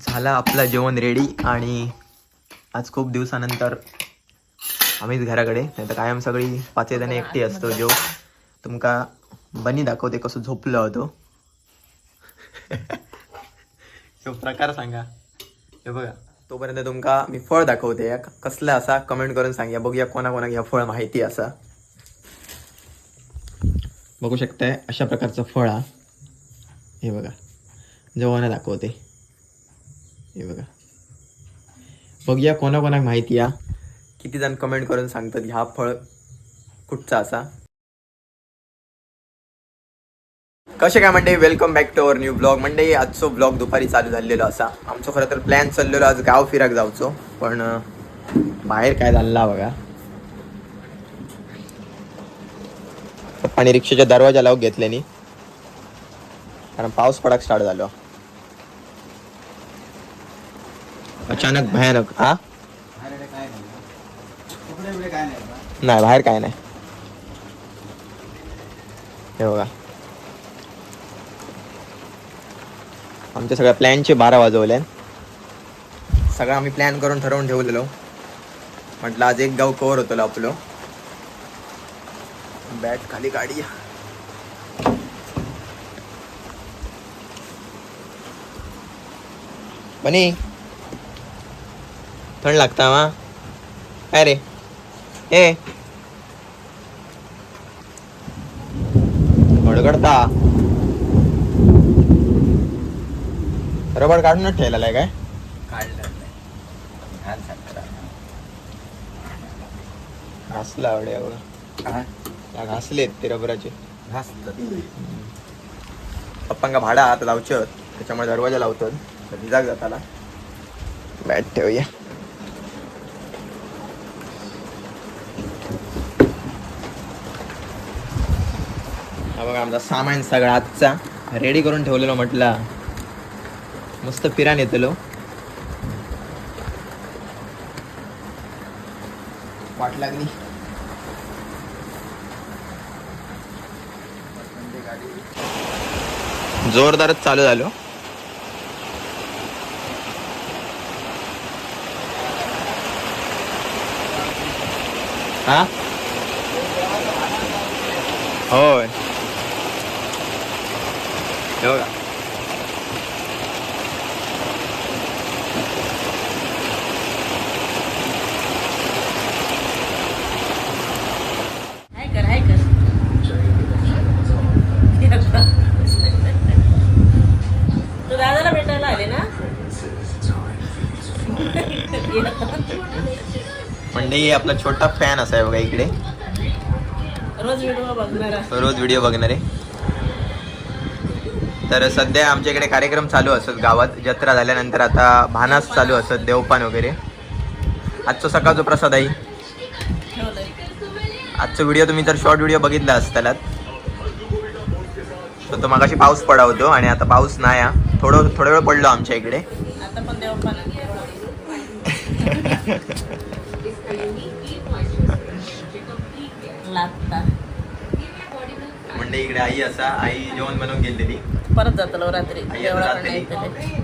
झाला आपलं जेवण रेडी आणि आज खूप दिवसानंतर आम्हीच घराकडे. नाही तर कायम सगळी पाच जण एकटी असतो जो. तुमका बनी दाखवते कसं झोपलो होतो. तो प्रकार सांगा. हे बघा. तोपर्यंत तुमका मी फळ दाखवते. कसलं असा कमेंट करून सांगा बघूया कोणा कोणाक ह्या फळ माहिती असा. बघू शकताय अशा प्रकारचं फळ हा. हे बघा. जेवण दाखवते. हे बघा. बघूया कोणाकोणाक माहिती या. किती जण कमेंट करून सांगतात ह्या फळ कुठचा असा? कसे काय म्हणते welcome back to our new blog म्हणजे आजचो ब्लॉग दुपारी चालू झालेलो असा. आमचो खरं तर प्लॅन चाललेलो आज गाव फिराक जावचो पण बाहेर काय झाला बघा. आणि रिक्षेच्या दरवाजा लावून घेतल्यानी. कारण पाऊस पडाक स्टार्ट झालो. अचानक भयानक हा? नाही बाहेर काय नाही. हे बघा. आमच्या सगळ्या प्लॅनचे बारा वाजवले सगळं आम्ही प्लॅन करून ठरवून ठेवलेलो. म्हटलं आज एक गाव कवर होतो आपलं. बॅट खाली गाडी बनी. थंड लागता मा. काय रे? ए. गडगडता रबड काढूनच ठेवलेला आहे काय? घासला आवडे या घासलेत ते रबराचे. पप्पांका भाडा आता लावचे त्याच्यामुळे दरवाजा लावतात. भिजाक जाताला बॅट ठेवूया. बघा आमचा सामान सगळा आजचा रेडी करून ठेवलेलो म्हटला. मस्त फिरान येतलो. वाट लागली. जोरदारच चालू झालो. हा होय हे बघा. हाय कर हाय कर तू दादाला भेटायला आले ना? म्हणजे आपला छोटा फॅन असा आहे बघा इकडे. रोज व्हिडिओ बघणार. रोज व्हिडिओ बघणारे. तर सध्या आमच्या इकडे कार्यक्रम चालू असत गावात. जत्रा झाल्यानंतर आता भानास चालू असत देवपान वगैरे. आजचा सकाळचा प्रसाद आहे. आजचा व्हिडिओ तुम्ही तर शॉर्ट व्हिडिओ बघितला असतालात तर तो मगाशी पाऊस पडा होतो आणि आता पाऊस नाही हा. थोडं थोडा वेळ पडलो आमच्या इकडे. म्हणजे इकडे आई असा आई जेवण बनवून गेलेली परत जातलो रात्री. आई आता देवळाकडे जातली. येतले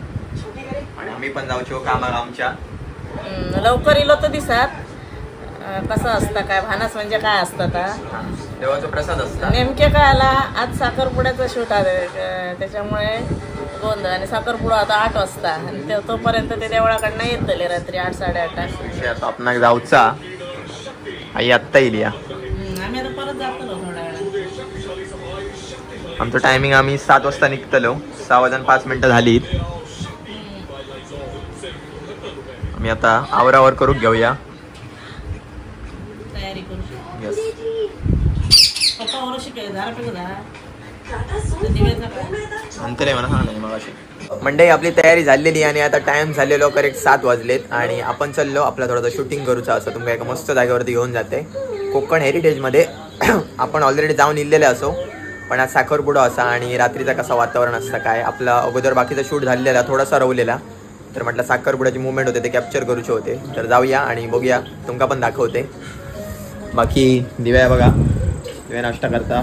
आणि आम्ही पण जाऊचो कामाक आमच्या. हम्म, लवकर इलो तर दिसात. अं, कसं असतं काय? भानस म्हणजे काय असतं हा, देवाचा प्रसाद असता. नेमके काय आला? आज साखरपुड्याचा शूट अं, त्याच्यामुळे गोंधळ आणि साखरपुडा आता आठ वाजता. आणि ते तोपर्यंत ते देवळाकडनं येतले रात्री आठ साडेआठ. विषय आता आपणाक जाऊचा. आई आत्ता येईल या. आम्ही आता परत जातो थोड्या वेळा आमचं टायमिंग आम्ही सात वाजता निघतलो. सहा वाजून पाच मिनिटं झालीत. आम्ही आता आवरावर करून घेऊया. झाला झाला आहे नाही मग मंडई आपली तयारी झालेली आणि आता टाइम झालेलो करेक्ट सात वाजलेत आणि आपण चाललो आपला थोडंसं शूटिंग करूचा असं. तुमका एका मस्त जागेवरती घेऊन जाते. कोकण हेरिटेजमध्ये आपण ऑलरेडी जाऊन इलेले असो. पण आज साखरपुडा असा आणि रात्रीचा कसा वातावरण असतं काय? आपला अगोदर बाकीचा शूट झालेला थोडासा रवलेला. तर म्हटलं साखरपुड्याची मुवमेंट होते ते कॅप्चर करूचे होते. तर जाऊया आणि बघूया तुमका पण दाखवते. बाकी दिव्या बघा. दिव्या नाश्ता करता.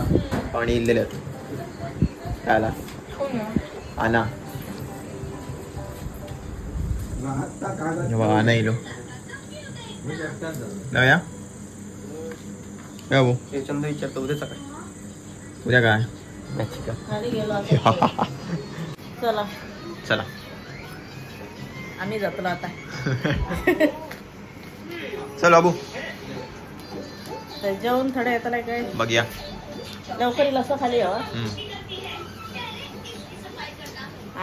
पाणी इलेले काय आला आणा बघा नाही लो लावूया भाऊ. विचारतो उद्याचा काय? उद्या काय? का चला. चला. आम्ही जातो आता. चल बाबू. जेवण थोडं येताना काय? बघूया. लवकर असं खाली हवा हम्म.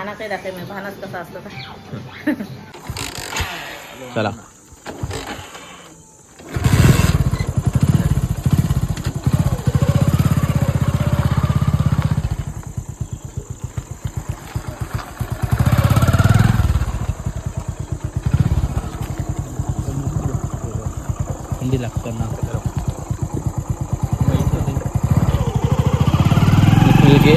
आणा काही दाखव मी भानच कसं असतं तर. चला. हिंदी लागतं ना मुलगे.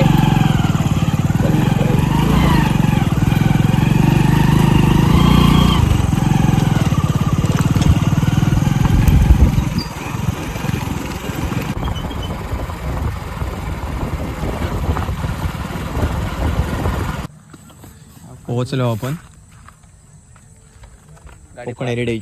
पोहोचलो आपण. कोकण हेरिटेज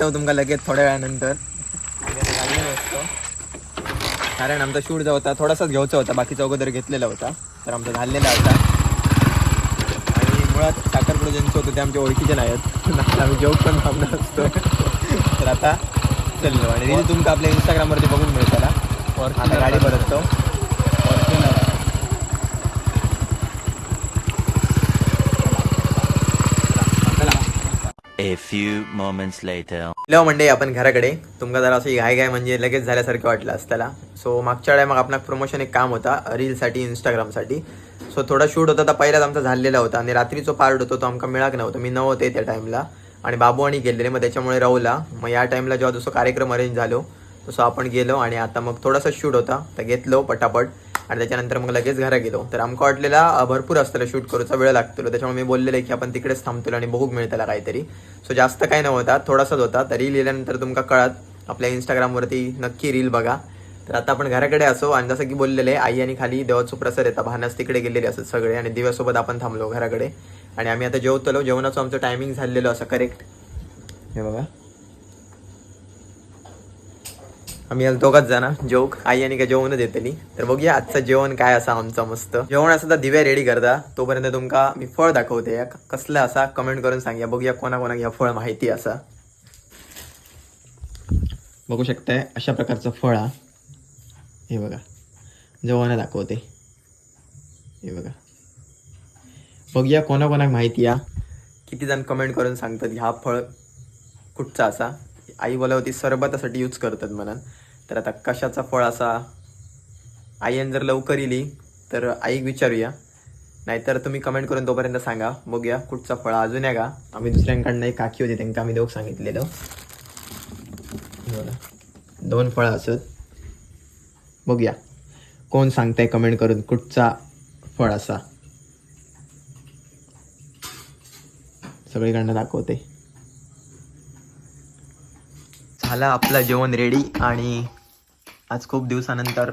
भेटतो तुमका लगेच थोड्या वेळानंतर. कारण आमचा शूट जो होता थोडासाच घ्यायचा होता बाकीचा अगोदर घेतलेला होता. तर आमचा झालेला होता. आणि मुळात साखरपुडे ज्यांचे होते ते आमच्या ओळखीचे नाही आहेत आम्ही जेवण पण थांबणार असतो. तर आता चललो. आणि रील तुमका आपल्या इंस्टाग्रामवरती बघून मिळताला आता गाडी परततो A few moments later. Love Monday आपण घराकडे. तुमका जरा असं घाय घाय म्हणजे लगेच झाल्यासारखं वाटलं असताना सो मागच्या वेळा मग आपण प्रमोशन एक काम होता रीलसाठी इंस्टाग्रामसाठी सो थोडा शूट होता तर पहिलाच आमचा झालेला होता. आणि रात्रीचो पार्ट होतो तो आमका मिळाक नव्हता. मी नव्हते त्या टाईमला आणि बाबू आणि गेलेले मग त्याच्यामुळे राहूला. मग या टाईमला जेव्हा जसं कार्यक्रम अरेंज झालो तसं आपण गेलो. आणि आता मग थोडासा शूट होता तर घेतलो पटापट. आणि त्याच्यानंतर मग लगेच घरा गेलो. तर आमका वाटलेला भरपूर असतं शूट करूचा वेळ लागतो त्याच्यामुळे मी बोललेलं की आपण तिकडेच थांबतो आणि बघूक मिळताला काहीतरी. सो जास्त काही नव्हता थोडासाच होता. तरी रील लिहिल्यानंतर तुमका कळत आपल्या इंस्टाग्रामवरती नक्की रील बघा. तर आता आपण घराकडे असो आणि जसं की बोललेले आई आणि खाली देवाचं प्रसार येतात. भानस तिकडे गेलेले असत सगळे आणि दिव्यासोबत आपण थांबलो घराकडे. आणि आम्ही आता जेवतलो. जेवणाचं आमचं टायमिंग झालेलं असं करेक्ट हे बघा. आम्ही आज दोघात जण जेवक आई आणि काय जेवणच येतली तर बघूया आजचं जेवण काय असा आमचं मस्त. जेवण असं तर दिव्या रेडी करता. तोपर्यंत तुमका मी फळ दाखवते. या कसलं असा कमेंट करून सांगूया. बघूया कोणा कोणाक ह्या फळ माहिती असा. बघू शकताय अशा प्रकारचं फळ हा. हे बघा. जेवण दाखवते. हे बघा. बघूया कोणाकोणाक माहिती या किती जण कमेंट करून सांगतात ह्या फळ कुठचा असा. आई बोला होती सरबतासाठी यूज करतात म्हणून. तर आता कशाचा फळ असा? आईन जर लवकर इली तर आईक विचारूया. नाहीतर तुम्ही कमेंट करून तोपर्यंत सांगा. बघूया कुठचा फळ अजून आहे का? आम्ही दुसऱ्यांकडनं एक काकी होती त्यांना आम्ही देऊ सांगितलेलं. दोन फळं असत. बघूया. कोण सांगताय कमेंट करून कुठचा फळ असा? सगळीकडनं दाखवते. झालं आपलं जेवण रेडी आणि आज खूप दिवसानंतर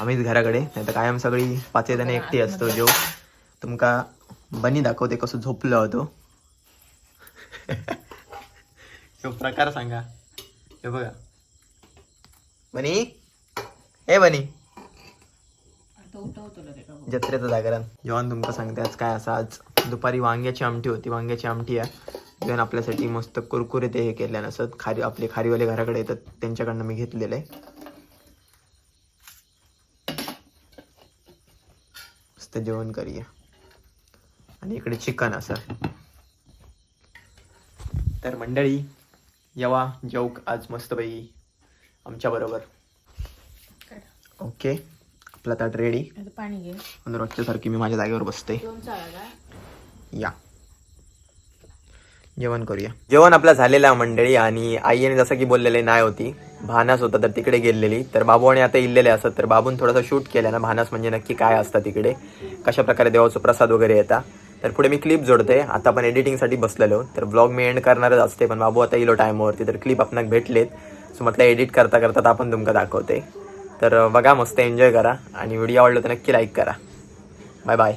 आम्हीच घराकडे. नाही तर कायम सगळी पाच जण एकटी असतो जेव तुमका बनी दाखवते कसं झोपलो होतो. ह्यो प्रकार सांगा. हे बघा. बनी? ए बनी. जत्रेचं जागरण. जेवण तुमका सांगते आज काय असं आज दुपारी वांग्याची आमटी होती वांग्याची आमटी आहे. जेवण आपल्यासाठी मस्त कुरकुरे ते हे केल्या नसत खारी आपले खारीवाले घराकडे येतात. त्यांच्याकडनं मी घेतलेलं आहे. मस्त जेवण करूया. आणि इकडे चिकन असं. तर मंडळी यवा जेवक आज मस्त बाई आमच्या बरोबर ओके आपला ताट रेडी पाणी रोजच्या सारखी मी माझ्या जागेवर बसते. या. जेवण करूया. जेवण आपला झालेला मंडळी आणि आईने जसं की बोललेले नाही होती. भानास होता तर तिकडे गेलेली. तर बाबू आणि आता इल्लेले असत तर बाबून थोडासा शूट केला ना भानास म्हणजे नक्की काय असतं तिकडे? कशा प्रकारे देवाचं प्रसाद वगैरे येतात तर पुढे मी क्लिप जोडते. आता आपण एडिटिंगसाठी बसलेलो. तर ब्लॉग मी एंड करणारच असते. पण बाबू आता इलो टायमावरती तर क्लिप आपणाक भेटलेत. सो म्हटलं एडिट करता करता तर आपण तुमका दाखवते. तर बघा मस्त एन्जॉय करा. आणि व्हिडिओ आवडला तर नक्की लाईक करा. Bye bye